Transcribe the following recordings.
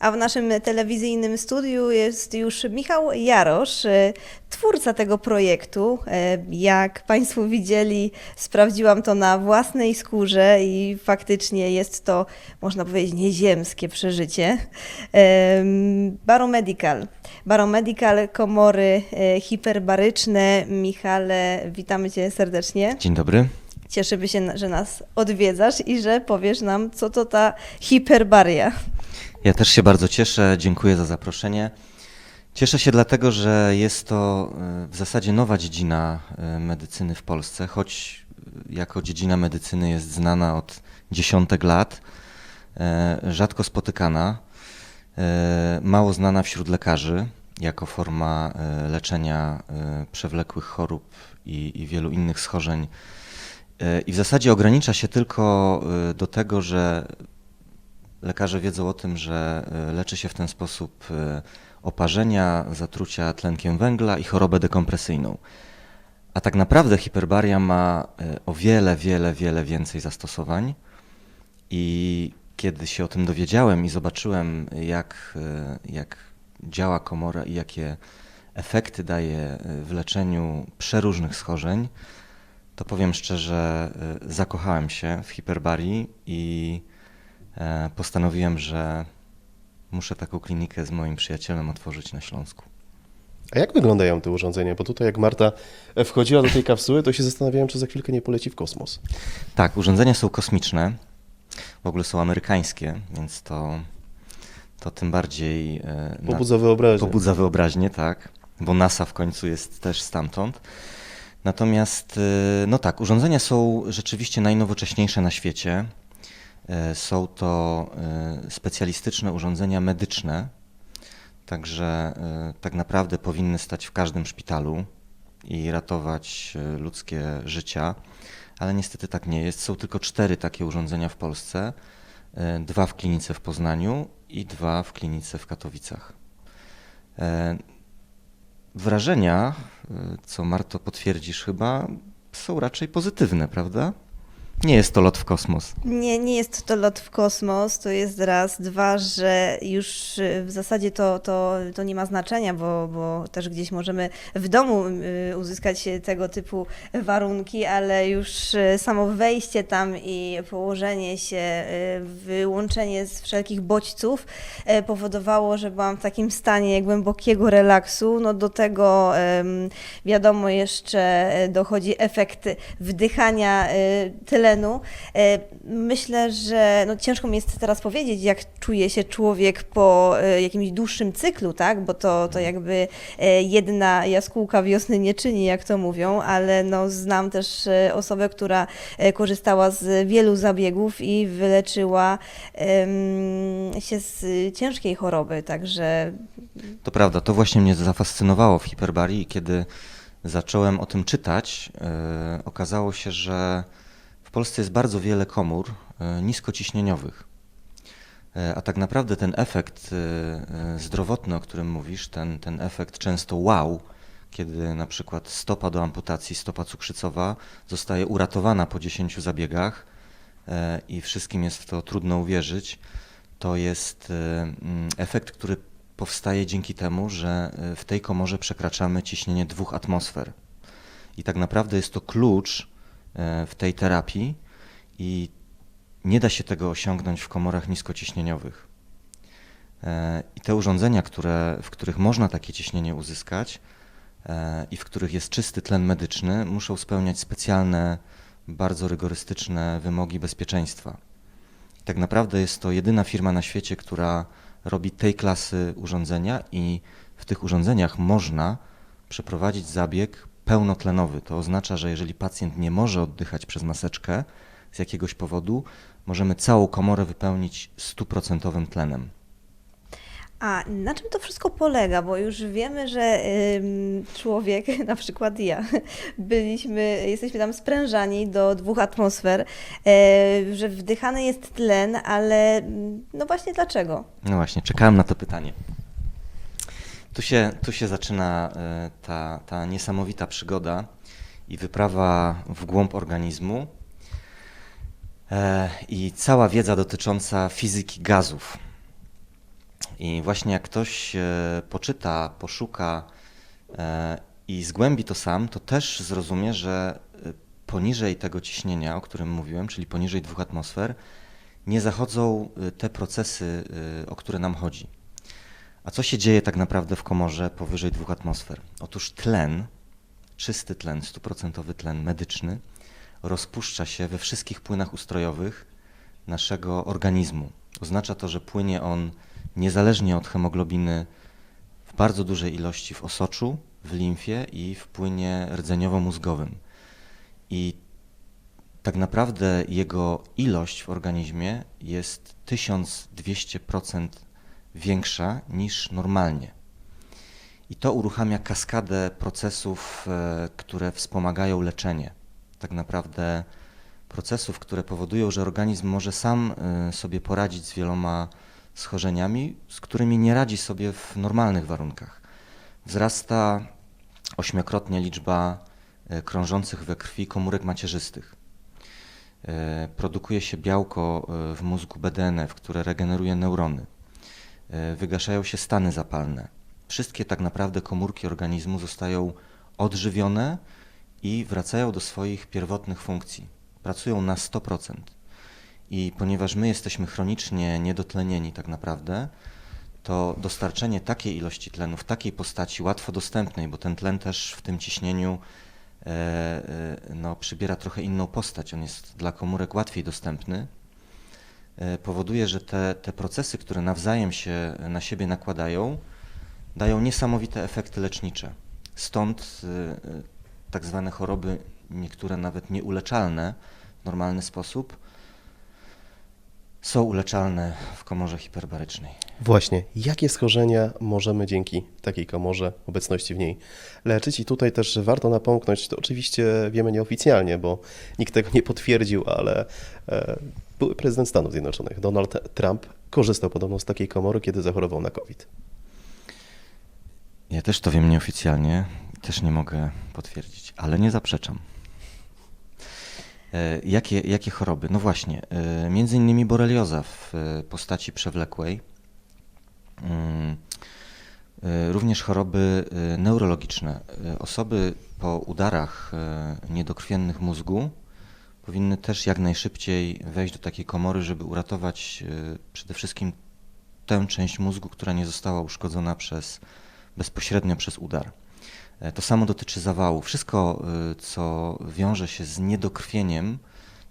A w naszym telewizyjnym studiu jest już Michał Jarosz, e, twórca tego projektu. E, Jak Państwo widzieli, sprawdziłam to na własnej skórze i faktycznie jest to, można powiedzieć, nieziemskie przeżycie. Em, Baromedical. Baromedical, komory e, hiperbaryczne. Michale, witamy Cię serdecznie. Dzień dobry. Cieszymy się, że nas odwiedzasz i że powiesz nam, co to ta hiperbaria. Ja też się bardzo cieszę, dziękuję za zaproszenie. Cieszę się dlatego, że jest to e, w zasadzie nowa dziedzina e, medycyny w Polsce, choć e, jako dziedzina medycyny jest znana od dziesiątek lat, rzadko spotykana, mało znana wśród lekarzy jako forma leczenia przewlekłych chorób i, i wielu innych schorzeń. E, I w zasadzie ogranicza się tylko e, do tego, że Lekarze wiedzą o tym, że e, leczy się w ten sposób oparzenia, zatrucia tlenkiem węgla i chorobę dekompresyjną. A tak naprawdę hiperbaria ma o wiele, wiele, wiele więcej zastosowań. I kiedy się o tym dowiedziałem i zobaczyłem, jak, jak działa komora i jakie efekty daje w leczeniu przeróżnych schorzeń, to powiem szczerze, e, zakochałem się w hiperbarii i e, postanowiłem, że muszę taką klinikę z moim przyjacielem otworzyć na Śląsku. A jak wyglądają te urządzenia? Bo tutaj jak Marta wchodziła do tej kapsuły, to się zastanawiałem, czy za chwilkę nie poleci w kosmos. Tak, urządzenia są kosmiczne, w ogóle są amerykańskie, więc to, to tym bardziej e, na- Pobudza wyobraźnię. pobudza wyobraźnię, tak, bo NASA w końcu jest też stamtąd. Natomiast, e, no tak, urządzenia są rzeczywiście najnowocześniejsze na świecie. E, Są to e, specjalistyczne urządzenia medyczne, także tak naprawdę powinny stać w każdym szpitalu i ratować ludzkie życia, ale niestety tak nie jest. Są tylko cztery takie urządzenia w Polsce, dwa w klinice w Poznaniu i dwa w klinice w Katowicach. Wrażenia, e, co Marto potwierdzisz chyba, są raczej pozytywne, prawda? Nie jest to lot w kosmos. Nie, nie jest to lot w kosmos, to jest raz. Dwa, że już y, w zasadzie to, to, to nie ma znaczenia, bo, bo też gdzieś możemy w domu y, uzyskać tego typu warunki, ale już y, samo wejście tam i położenie się, wyłączenie z wszelkich bodźców powodowało, że byłam w takim stanie głębokiego relaksu. No do tego wiadomo jeszcze dochodzi efekt wdychania e, E, Myślę, że no ciężko mi jest teraz powiedzieć, jak czuje się człowiek po e, jakimś dłuższym cyklu, tak? Bo to, to jakby e, jedna jaskółka wiosny nie czyni, jak to mówią, ale no znam też osobę, która korzystała z wielu zabiegów i wyleczyła się z ciężkiej choroby, także To prawda, to właśnie mnie zafascynowało w hiperbarii kiedy zacząłem o tym czytać, okazało się, że Polsce jest bardzo wiele komór e, niskociśnieniowych. E, a tak naprawdę ten efekt e, zdrowotny, o którym mówisz, ten, ten efekt często wow, kiedy na przykład stopa do amputacji, stopa cukrzycowa zostaje uratowana po 10 zabiegach i wszystkim jest w to trudno uwierzyć, to jest mm, efekt, który powstaje dzięki temu, że w tej komorze przekraczamy ciśnienie dwóch atmosfer. I tak naprawdę jest to klucz w tej terapii i nie da się tego osiągnąć w komorach niskociśnieniowych. E, I te urządzenia, które, w których można takie ciśnienie uzyskać e, i w których jest czysty tlen medyczny, muszą spełniać specjalne, bardzo rygorystyczne wymogi bezpieczeństwa. Tak naprawdę jest to jedyna firma na świecie, która robi tej klasy urządzenia i w tych urządzeniach można przeprowadzić zabieg pełnotlenowy. To oznacza, że jeżeli pacjent nie może oddychać przez maseczkę z jakiegoś powodu, możemy całą komorę wypełnić stuprocentowym tlenem. A na czym to wszystko polega? Bo już wiemy, że człowiek, na przykład ja, byliśmy, jesteśmy tam sprężani do dwóch atmosfer, e, że wdychany jest tlen, ale mm, no właśnie dlaczego? No właśnie, czekałem na to pytanie. Tu się, tu się zaczyna e, ta, ta niesamowita przygoda i wyprawa w głąb organizmu. e, i cała wiedza dotycząca fizyki gazów. I właśnie jak ktoś e, poczyta, poszuka i zgłębi to sam, to też zrozumie, że poniżej tego ciśnienia, o którym mówiłem, czyli poniżej dwóch atmosfer, nie zachodzą te procesy, o które nam chodzi. A co się dzieje tak naprawdę w komorze powyżej dwóch atmosfer? Otóż tlen, czysty tlen, stuprocentowy tlen medyczny, rozpuszcza się we wszystkich płynach ustrojowych naszego organizmu. Oznacza to, że płynie on niezależnie od hemoglobiny w bardzo dużej ilości w osoczu, w limfie i w płynie rdzeniowo-mózgowym. I tak naprawdę jego ilość w organizmie jest 1200% większa niż normalnie. I to uruchamia kaskadę procesów, e, które wspomagają leczenie. Tak naprawdę procesów, które powodują, że organizm może sam e, sobie poradzić z wieloma schorzeniami, z którymi nie radzi sobie w normalnych warunkach. Wzrasta ośmiokrotnie liczba e, krążących we krwi komórek macierzystych. Produkuje się białko w mózgu BDNF, które regeneruje neurony. E, Wygaszają się stany zapalne. Wszystkie tak naprawdę komórki organizmu zostają odżywione i wracają do swoich pierwotnych funkcji. Pracują na 100%. I ponieważ my jesteśmy chronicznie niedotlenieni tak naprawdę, to dostarczenie takiej ilości tlenu w takiej postaci łatwo dostępnej, bo ten tlen też w tym ciśnieniu e, e, no, przybiera trochę inną postać, on jest dla komórek łatwiej dostępny, powoduje, że te, te procesy, które nawzajem się na siebie nakładają, dają niesamowite efekty lecznicze. Stąd e, e, tak zwane choroby, niektóre nawet nieuleczalne w normalny sposób, są uleczalne w komorze hiperbarycznej. Właśnie, jakie schorzenia możemy dzięki takiej komorze, obecności w niej leczyć? I tutaj też warto napomknąć, to oczywiście wiemy nieoficjalnie, bo nikt tego nie potwierdził, ale e, były prezydent Stanów Zjednoczonych, Donald Trump, korzystał podobno z takiej komory, kiedy zachorował na COVID. Ja też to wiem nieoficjalnie, też nie mogę potwierdzić, ale nie zaprzeczam. E, Jakie, jakie choroby? No właśnie, e, między innymi borelioza w e, postaci przewlekłej, Mm, również choroby neurologiczne. Osoby po udarach niedokrwiennych mózgu powinny też jak najszybciej wejść do takiej komory, żeby uratować e, przede wszystkim tę część mózgu, która nie została uszkodzona przez, bezpośrednio przez udar. E, To samo dotyczy zawału. Wszystko, y, co wiąże się z niedokrwieniem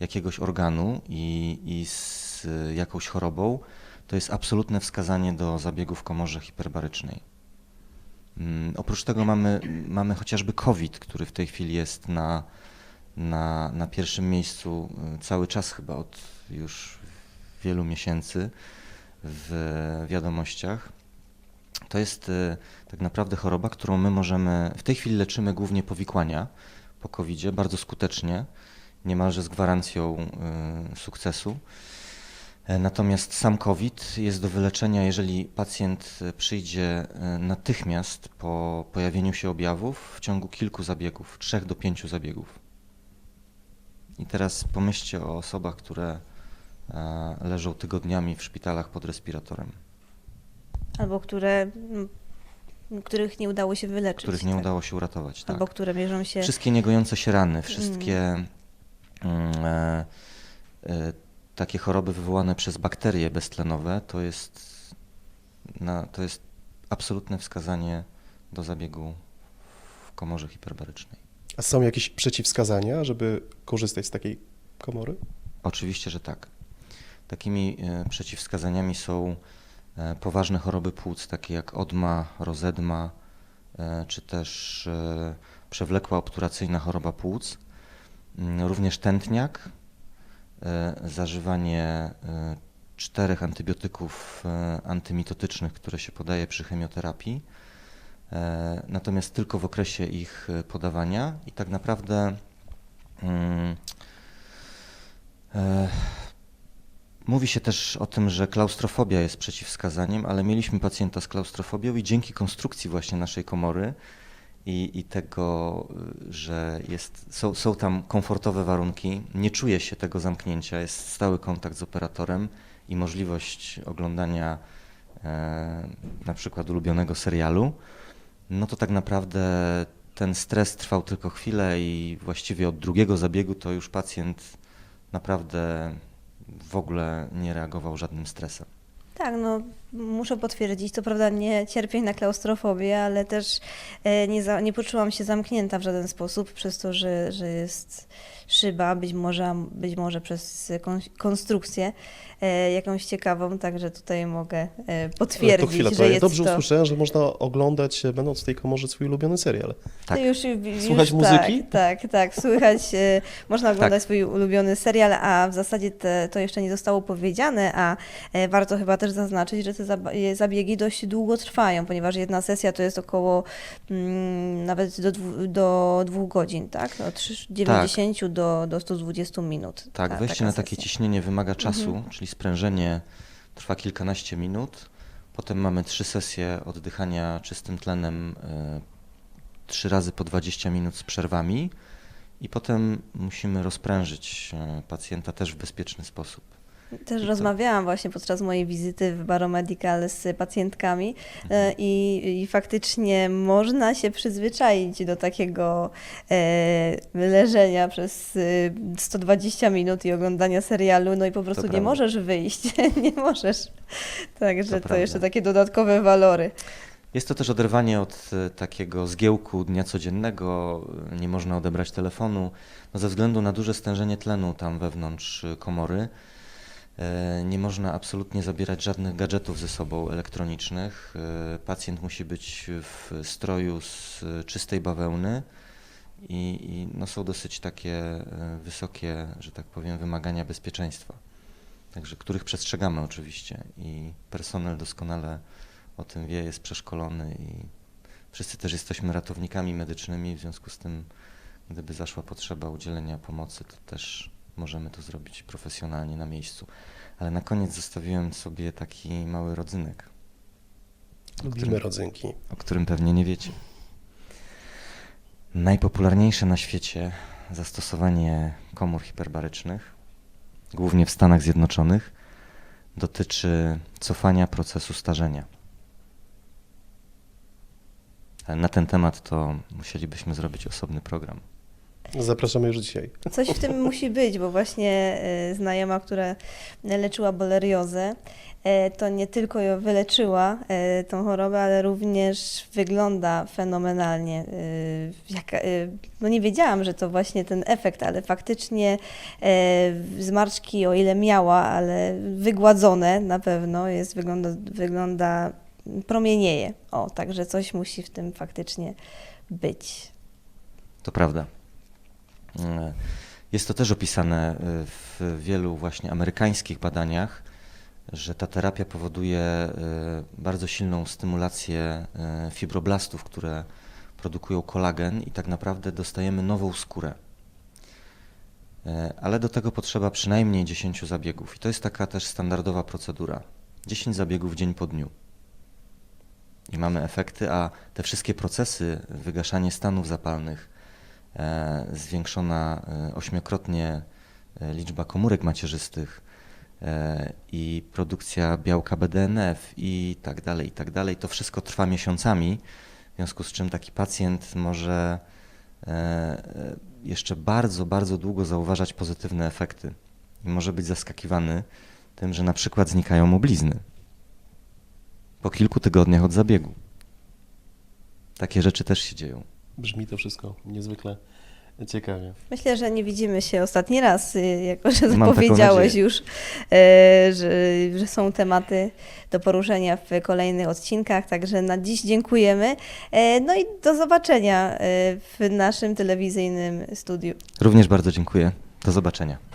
jakiegoś organu i, i z jakąś chorobą, to jest absolutne wskazanie do zabiegu w komorze hiperbarycznej. Mm, Oprócz tego mamy, mamy chociażby COVID, który w tej chwili jest na, na, na pierwszym miejscu y, cały czas chyba od już wielu miesięcy w wiadomościach. To jest y, tak naprawdę choroba, którą my możemy, w tej chwili leczymy głównie powikłania po covid bardzo skutecznie, niemalże z gwarancją y, sukcesu. E, Natomiast sam COVID jest do wyleczenia, jeżeli pacjent przyjdzie natychmiast po pojawieniu się objawów w ciągu kilku zabiegów, trzech do pięciu zabiegów. I teraz pomyślcie o osobach, które e, leżą tygodniami w szpitalach pod respiratorem. Albo które, mm, których nie udało się wyleczyć. których nie tak? udało się uratować. Tak. Albo które mierzą się... Wszystkie niegojące się rany, wszystkie mm, e, e, takie choroby wywołane przez bakterie beztlenowe, to jest, na, to jest absolutne wskazanie do zabiegu w komorze hiperbarycznej. A są jakieś przeciwwskazania, żeby korzystać z takiej komory? Oczywiście, że tak. Takimi e, przeciwwskazaniami są e, poważne choroby płuc, takie jak odma, rozedma, e, czy też przewlekła obturacyjna choroba płuc, Mm, również tętniak, zażywanie czterech antybiotyków antymitotycznych, które się podaje przy chemioterapii, natomiast tylko w okresie ich e, podawania i tak naprawdę mm, e, Mówi się też o tym, że klaustrofobia jest przeciwwskazaniem, ale mieliśmy pacjenta z klaustrofobią i dzięki konstrukcji właśnie naszej komory i, i tego, że jest, są, są tam komfortowe warunki, nie czuje się tego zamknięcia, jest stały kontakt z operatorem i możliwość oglądania e, na przykład ulubionego serialu, no to tak naprawdę ten stres trwał tylko chwilę i właściwie od drugiego zabiegu to już pacjent naprawdę w ogóle nie reagował żadnym stresem. Tak, no muszę potwierdzić, co prawda nie cierpię na klaustrofobię, ale też e, nie, za, nie poczułam się zamknięta w żaden sposób przez to, że, że jest szyba, być może, być może przez kon, konstrukcję e, jakąś ciekawą, także tutaj mogę e, potwierdzić, to chwila, to że ja jest dobrze to... usłyszałem, że można oglądać, będąc w tej komorze, swój ulubiony serial. Tak. To już, już, Słychać muzyki? Tak, tak, tak. Słychać, można oglądać Tak. swój ulubiony serial, a w zasadzie te, to jeszcze nie zostało powiedziane, a warto chyba też zaznaczyć, że te zaba- e, zabiegi dość długo trwają, ponieważ jedna sesja to jest około mm, nawet do, dwu, do dwóch godzin, tak? Od 3 90 do, do 120 minut. Tak, ta- wejście na takie sesja. ciśnienie wymaga czasu, Mhm. czyli sprężenie trwa kilkanaście minut. Potem mamy trzy sesje oddychania czystym tlenem, e, trzy razy po 20 minut z przerwami i potem musimy rozprężyć e, pacjenta też w bezpieczny sposób. Też to- rozmawiałam właśnie podczas mojej wizyty w Baromedical z pacjentkami e, i, i faktycznie można się przyzwyczaić do takiego e, leżenia przez e, 120 minut i oglądania serialu, no i po prostu nie prawda. możesz wyjść, nie możesz. Także To to, jeszcze takie dodatkowe walory. Jest to też oderwanie od e, takiego zgiełku dnia codziennego, e, nie można odebrać telefonu, no ze względu na duże stężenie tlenu tam wewnątrz e, komory. E, Nie można absolutnie zabierać żadnych gadżetów ze sobą elektronicznych. E, Pacjent musi być w stroju z e, czystej bawełny i, i no są dosyć takie wysokie, że tak powiem, wymagania bezpieczeństwa. Także których przestrzegamy oczywiście i personel doskonale o tym wie, jest przeszkolony i wszyscy też jesteśmy ratownikami medycznymi, w związku z tym, gdyby zaszła potrzeba udzielenia pomocy, to też możemy to zrobić profesjonalnie na miejscu. Ale na koniec zostawiłem sobie taki mały rodzynek, Lubimy którym- rodzynki. o którym pewnie nie wiecie. Najpopularniejsze na świecie zastosowanie komór hiperbarycznych, głównie w Stanach Zjednoczonych, dotyczy cofania procesu starzenia. Ale na ten temat to musielibyśmy zrobić osobny program. Zapraszamy już dzisiaj. Coś w tym musi być, bo właśnie e, znajoma, która leczyła boleriozę, e, to nie tylko ją wyleczyła e, tą chorobę, ale również wygląda fenomenalnie. No nie wiedziałam, że to właśnie ten efekt, ale faktycznie zmarszczki, o ile miała, ale wygładzone na pewno, jest, wygląda, wygląda promienieje. O, także coś musi w tym faktycznie być. To prawda. Jest to też opisane e, w wielu właśnie amerykańskich badaniach, że ta terapia powoduje e, bardzo silną stymulację e, fibroblastów, które produkują kolagen i tak naprawdę dostajemy nową skórę. Ale do tego potrzeba przynajmniej 10 zabiegów i to jest taka też standardowa procedura. 10 zabiegów dzień po dniu. I mamy efekty, a te wszystkie procesy, wygaszanie stanów zapalnych, zwiększona e, ośmiokrotnie e, liczba komórek macierzystych e, i produkcja białka BDNF i tak dalej, i tak dalej. To wszystko trwa miesiącami, w związku z czym taki pacjent może e, e, jeszcze bardzo, bardzo długo zauważać pozytywne efekty i może być zaskakiwany tym, że na przykład znikają mu blizny po kilku tygodniach od zabiegu. Takie rzeczy też się dzieją. Brzmi to wszystko niezwykle ciekawie. Myślę, że nie widzimy się ostatni raz, y, jako że zapowiedziałeś już, e, że, że są tematy do poruszenia w kolejnych odcinkach. Także na dziś dziękujemy. E, No i do zobaczenia e, w naszym telewizyjnym studiu. Również bardzo dziękuję. Do zobaczenia.